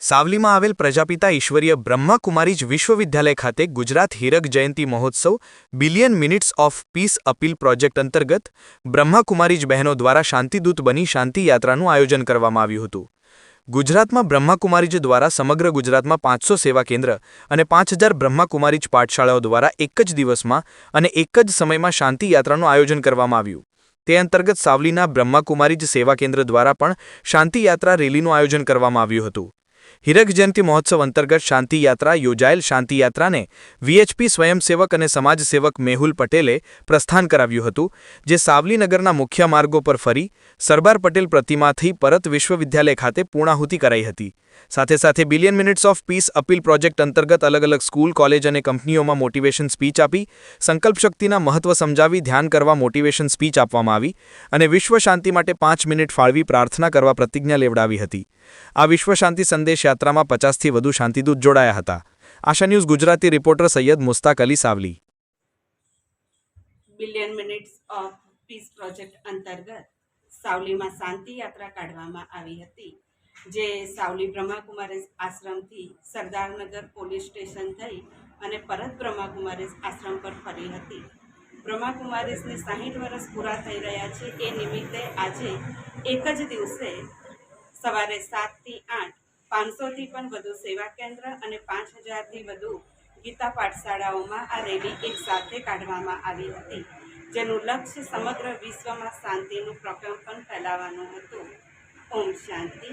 સાવલીમાં આવેલ પ્રજાપિતા ઈશ્વરીય બ્રહ્માકુમારીજ વિશ્વવિદ્યાલય ખાતે ગુજરાત હીરક જયંતિ મહોત્સવ, billion minutes of peace appeal project અંતર્ગત બ્રહ્માકુમારીજ બહેનો દ્વારા શાંતિદૂત બની શાંતિ યાત્રાનું આયોજન કરવામાં આવ્યું હતું. ગુજરાતમાં બ્રહ્માકુમારીજ દ્વારા સમગ્ર ગુજરાતમાં પાંચસો સેવા કેન્દ્ર અને પાંચ હજાર બ્રહ્માકુમારીજ પાઠશાળાઓ દ્વારા એક જ દિવસમાં અને એક જ સમયમાં શાંતિ યાત્રાનું આયોજન કરવામાં આવ્યું. તે અંતર્ગત સાવલીના બ્રહ્માકુમારીજ સેવા કેન્દ્ર દ્વારા પણ શાંતિ યાત્રા રેલીનું આયોજન કરવામાં આવ્યું હતું. હીરક જયંતિ મહોત્સવ અંતર્ગત શાંતિ યાત્રા યોજાયેલ શાંતિ યાત્રાને વીએચપી સ્વયંસેવક અને સમાજસેવક મેહુલ પટેલે પ્રસ્થાન કરાવ્યું હતું, જે સાવલીનગરના મુખ્ય માર્ગો પર ફરી સરદાર પટેલ પ્રતિમાથી પરત વિશ્વવિદ્યાલય ખાતે પૂર્ણાહુતિ કરાઈ હતી. સાથે સાથે billion minutes of peace appeal project અંતર્ગત અલગ અલગ સ્કૂલ, કોલેજ અને કંપનીઓમાં મોટિવેશન સ્પીચ આપી, સંકલ્પ શક્તિના મહત્વ સમજાવી, ધ્યાન કરવા મોટિવેશન સ્પીચ આપવામાં આવી અને વિશ્વ શાંતિ માટે પાંચ મિનિટ ફાળવી પ્રાર્થના કરવા પ્રતિજ્ઞા લેવડાવી હતી. આ વિશ્વ શાંતિ સંદેશ યાત્રામાં પચાસથી વધુ શાંતિદૂત જોડાયા હતા. Asha news Gujarati reporter Saiyed Mustak Ali Savli. Billion minutes of peace project અંતર્ગત સાવલીમાં શાંતિ યાત્રા કાઢવામાં આવી હતી, જે સાવલી બ્રહ્માકુમારી આશ્રમથી સરદારનગર પોલીસ સ્ટેશન થઈ અને પરત બ્રહ્માકુમારી આશ્રમ પર ફરી હતી. બ્રહ્માકુમારીસને સાહીઠ વર્ષ પૂરા થઈ રહ્યા છે. એ નિમિત્તે આજે એક જ દિવસે સવારે સાતથી આઠ પાંચસોથી પણ વધુ સેવા કેન્દ્ર અને પાંચ હજારથી વધુ ગીતા પાઠશાળાઓમાં આ રેલી એક સાથે કાઢવામાં આવી હતી, જેનું લક્ષ્ય સમગ્ર વિશ્વમાં શાંતિનું પ્રકંપન ફેલાવવાનું હતું. ઓમ શાંતિ.